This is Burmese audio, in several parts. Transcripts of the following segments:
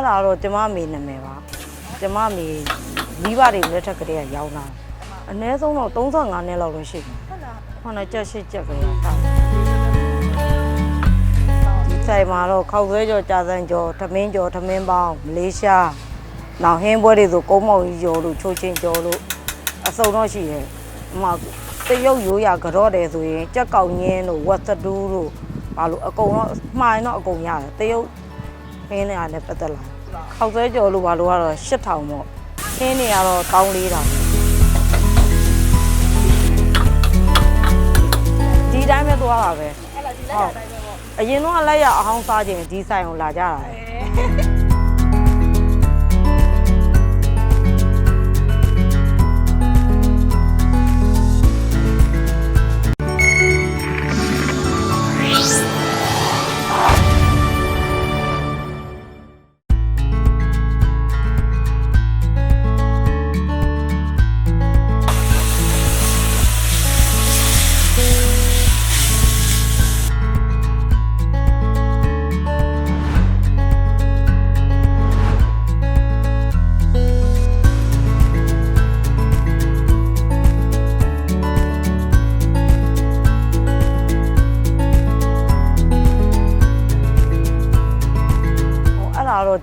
အဲ့ဒါတော့ကျမအမေနာမည်ပါကျမအမေမိဘတွေလက်ထက်ကလေးကရောင်းတာအနည်းဆုံးတော့35နှစ်လောက်လို့ရှိတယ်ဟုတ်လားဟောနဲ့ကြက်ရှိကြက်ကလေးကတာဒီဆိုင်မှာတော့ခောက်ဆွဲကြော်ကြာစံကြော်ထမင်းကြော်ထမင်းပေါင်းမလေးရှားနောက်ဟင်းပွဲတွေဆိုကုန်းမောင်ကြီးကြော်လို့ချိုးချင်းကြော်လို့အစုံတော့ရှိတယ်ဟိုမှာတရုတ်ရိုးရာကြော့တယ်ဆိုရင်ကြက်ကောက်ညင်းတို့ဝက်သတူးတို့ဘာလို့အကုန်တော့မှားရင်တော့အကုန်ရတယ်တရုတ် ဟင်းတွေကလည်းပတ်သက်လာခောက်ဆွဲကြော်လို့ဘာလို့ကတော့8000ပေါ့ဟင်းတွေကတော့1400ဒီတိုင်းပဲသွားတာပဲအဲ့လားဒီလက်ရတိုင်းပဲပေါ့အရင်တော့လက်ရအဟောင်းစားခြင်းဒီဆိုင်ကိုလာကြတာလေ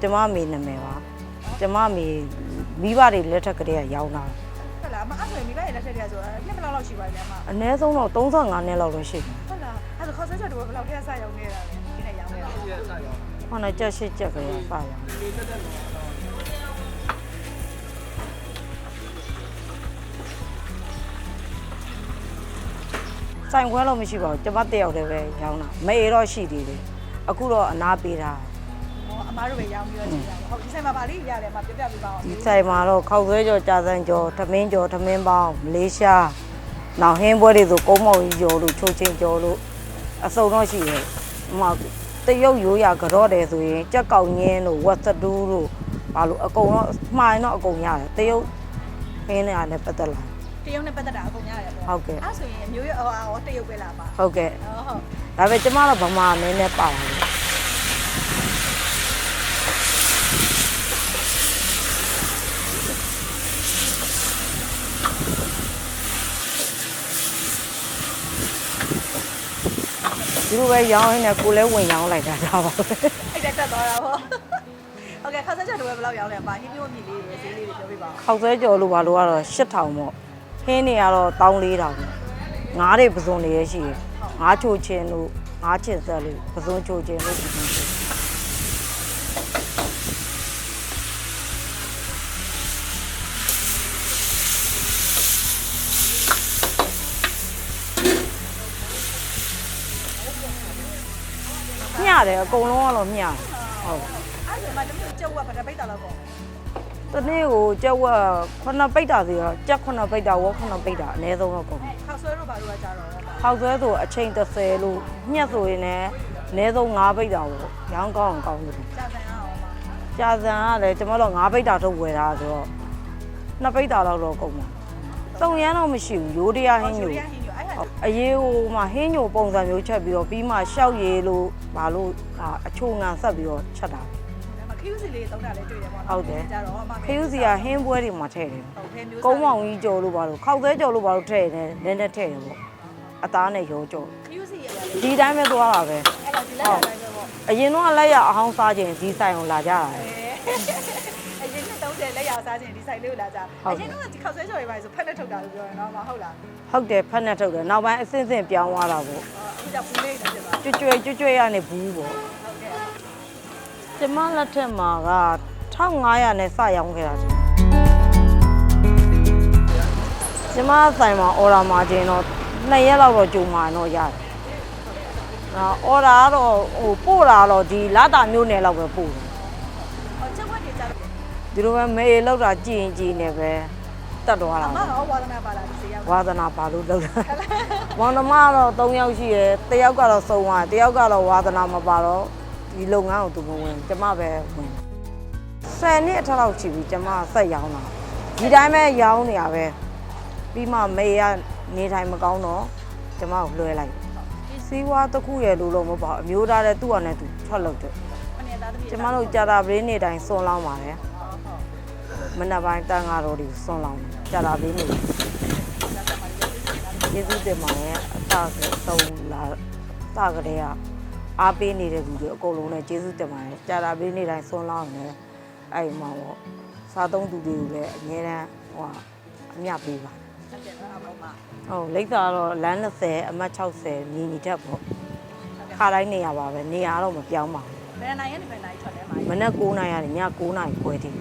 ကျမအမေနာမည်ပါကျမအမေမိဘတွေလက်ထက်ကလေးကရောင်းတာဟုတ်လားအမအဲ့ဆိုရင်မိဘရဲ့လက်ထက်တည်းဆိုတာနှစ်ဘယ်လောက်လောက်ရှိပါလဲအမအနည်းဆုံးတော့35နှစ်လောက်လို့ရှိတယ်ဟုတ်လားအဲ့ဆိုခေါက်ဆွဲချက်တို့ဘယ်လောက်ထက်ဆက်ရောက်နေတာလဲဒီနဲ့ရောင်းနေတာဟောနဲ့ကြက်ရှိကြက်ကလေးကပါရောင်းဆိုင်ခွဲတော့မရှိပါဘူးကျမတယောက်တည်းပဲရောင်းတာမေတော့ရှိသေးတယ်အခုတော့အနာပေးတာဟော အမားတို့ပဲရောင်းပြီးတော့ကြည့်ရအောင်ဟုတ်ဒီဆိုင်မှာဗာလေးရတယ်မပြပြပြပါအောင်ဒီဆိုင်မှာတော့ခောက်ဆွဲကြော်ကြာစံကြော်ထမင်းကြော်ထမင်းပေါင်းမလေးရှားနောက်ဟင်းပွဲတွေဆိုကုန်းမောင်ကြီးကြော်လို့ချိုးချင်းကြော်လို့အစုံတော့ရှိတယ်ဟိုမှာတရုတ်ရိုးရာကြော့တယ်ဆိုရင်ကြက်ကောက်ညင်းတို့ဝက်သတူးတို့ဘာလို့အကုန်တော့မှားရင်တော့အကုန်ရတယ်တရုတ်ဟင်းတွေကလည်းပတ်သက်လာတရုတ်နဲ့ပတ်သက်တာအကုန်ရတယ်ပေါ့ဟုတ်ကဲ့အဲ့ဆိုရင်အမျိုးရဟောဟောတရုတ်ပဲလားပါဟုတ်ကဲ့ဟုတ်ဟုတ်ဒါပေမဲ့ကျမတော့ဗမာနည်းနည်းပါလာတယ် ဒီလိုပဲရောင်းရင်းနဲ့ကိုယ်လည်းဝင်ရောင်းလိုက်တာဒါပါပဲအဲ့ဒါတက်သွားတာပေါ့ဟုတ်ကဲ့ခေါက်ဆွဲချက်တို့ဘယ်လောက်ရောင်းလဲပါဟင်းမျိုးမြည်လေးတွေဈေးလေးတွေပြောပြပါဦးခောက်ဆွဲကြော်လို့ပါလို့ကတော့8000ပေါ့ဟင်းတွေကတော့14000ပေါ့ငါးတွေပစုံတွေရရှိရယ်ငါးချိုချင်းတို့ငါးချင်ဆက်လို့ပစုံချိုချင်းလို့ တယ်အကုန်လုံးကတော့မျှတယ်ဟုတ်အဲ့ဆိုမှတမျိုးကြောက်ဝက်ဗဒပိတ်တာလောက်ပေါ့တနေ့ကိုကြက်ဝက်ခုနှစ်ပိတ်တာစီတော့ကြက်ခုနှစ်ပိတ်တာဝက်ခုနှစ်ပိတ်တာအနည်းဆုံးတော့ကုန်တယ်ခေါက်ဆွဲတို့ဘာလို့ကကြတော့လဲပါ။ဟောက်ဆွဲဆိုအချိန်30လို့ညက်ဆိုရင်လည်းအနည်းဆုံး5ပိတ်တာပေါ့။ရောင်းကောင်းအောင်ကောင်းတယ်ကြာစံအောင်ပါ။ကြာစံကလည်းကျွန်တော်တို့5ပိတ်တာထုတ်ဝယ်တာဆိုတော့နှစ်ပိတ်တာလောက်တော့ကုန်မှာ။တုံရမ်းတော့မရှိဘူးရိုးတရားဟင်းညိုဟင်းညို အဲ့ဟာအရေးဟိုမှာဟင်းညိုပုံစံမျိုးချက်ပြီးတော့ပြီးမှရှောက်ရည်လို့ဘာလို့အာအချိုငံဆက်ပြီးတော့ချက်တာမခ ्यू စီလေးတောင်းတာလေးတွေ့တယ်ပေါ့ဟုတ်တယ်ကြတော့အမခရူးစီကဟင်းပွဲတွေမှာထည့်တယ်ဟုတ်ခဲမျိုးကုန်းမောင်ကြီးကြော်လို့ပါလို့ခောက်သေးကြော်လို့ပါလို့ထည့်တယ်နည်းနည်းထည့်တယ်ပေါ့အသားနဲ့ရောကြော်ခ ्यू စီရရဒီတိုင်းပဲသွားတာပဲအဲ့တော့ဒီလက်ရတိုင်းပဲပေါ့အရင်တော့လက်ရအဟောင်းစားခြင်းဒီဆိုင်ကိုလာကြတာလေ အရင်က30လက်ရစား ခြင်းဒီဆိုင်လေးကိုလာကြအရင်ကဒီခောက်ဆွဲကြော်ရေးပါဆိုဖက်နဲ့ထုတ်တာလို့ပြောရတော့မဟုတ်လားဟုတ်တယ်ဖက်နဲ့ထုတ်တယ်နောက်ပိုင်းအစင်းစင်းပြောင်းသွားတာပေါ့အခုကျပူလေးနေဖြစ်သွားကြွကြွကြွကြွရနေဘူးပေါ့ဟုတ်ကဲ့ကျမလက်ထက်မှာက1500နဲ့စရောင်းခဲ့တာရှင်ကျမဆိုင်မှာအော်ဒါမာခြင်းတော့2ရက်လောက်တော့ကြုံမှာတော့ရတယ်နော်အော်ဒါကတော့ဟိုပို့တာတော့ဒီလာတာမျိုးနယ်လောက်ပဲပို့တယ်ဟောချက်ဝက်တွေကြတော့ ဒီလိုပဲမေးလောက်တာကြည်ရင်ကြည်နေပဲတတ်သွားအတာမပေါ့တော့ဝါသနာပါလာဒီစီရောက်ဝါသနာပါလို့လောက်တာမောင်နှမကတော့3ယောက်ရှိရယ်တယောက်ကတော့စုံသွားတယောက်ကတော့ဝါသနာမပါတော့ဒီလုပ်ငန်းကိုသူမဝင်ကျမပဲဝင်10နှစ်အထက်လောက်ရှိပြီကျမဆက်ရောင်းတာဒီတိုင်းပဲရောင်းနေရပဲပြီးမှမေကနေထိုင်မကောင်းတော့ကျမကိုလွှဲလိုက်စီးဝါးတစ်ခုရယ်လို့လို့မဟုတ်ပါဘူးအမျိုးသားတဲ့သူ့အနေနဲ့သူထွက်လို့တယ်မနေ့သားတသမီးကျမတို့ကြာတာပရင်းနေတိုင်းစွန်လောင်းပါတယ်ဟုတ်ဟုတ် မနက်ပိုင်းတန်ဃာတော်တွေစွန်လောင်းတယ်ကြာတာပရင်းနေကျေးဇူးတင်ပါတယ်အတဆုံးလာစကလေးကအားပေးနေတဲ့လူတွေအကုန်လုံးနဲ့ကျေးဇူးတင်ပါတယ်ကြာတာပရင်းနေတိုင်းစွန်လောင်းတယ်အဲ့မှာပေါ့စားသုံးသူတွေကိုလည်းအများတန်းဟိုအမြပေးပါဟုတ်ကဲ့ပါဘုံမဟုတ်လိပ်သာတော့လမ်း20အမှတ်60မြင်းနီတက်ပေါ့ခါတိုင်းနေရပါပဲနေရတော့မပြောင်းပါဘူးဘယ်နိုင်ရနေဘယ်နိုင်ထွက်လဲမှာမနက်9:00နာရီကနေည9:00နာရီခွဲထိ